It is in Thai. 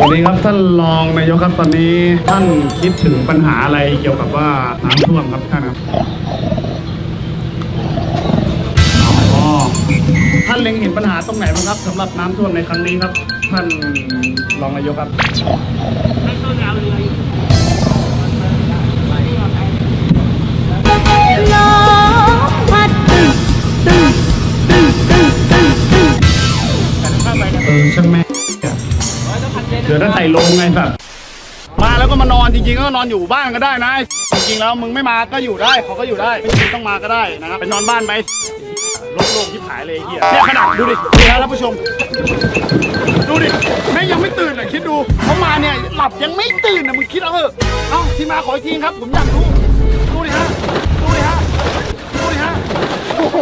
สวัสดีครับท่านรองนายกครับตอนนี้ท่านคิดถึงปัญหาอะไรเกี่ยวกับว่าน้ำท่วมครับท่านครับอ๋อท่านเล็งเห็นปัญหาตรงไหนบ้างครับสำหรับน้ำท่วมในครั้งนี้ครับ ท่านรองนายกครับลมพัดตึ้งตึ้งตึ้งตึ้งตึ้งตึ้งเออช่างแม่ เดี๋ยวถ้าใส่ลงไงสัตว์มาแล้วก็มานอนจริงๆก็นอนอยู่บ้านก็ได้นะ จริงๆแล้วมึงไม่มาก็อยู่ได้เขาก็อยู่ได้ไม่จำเป็นต้องมาก็ได้นะครับไปนอนบ้านไหมลกโลกที่ผายเลยไอ้เฮียเนี่ยขนาดดูดิดูนะท่านผู้ชม ดูดิแม่งยังไม่ตื่นอะคิดดูเขามาเนี่ยหลับยังไม่ตื่นอะมึงคิดเอาเถอะเอ้าที่มาขออีกทีครับ ผมอยากรู้ดูดิฮะดูดิฮะดูดิฮะโอ้โห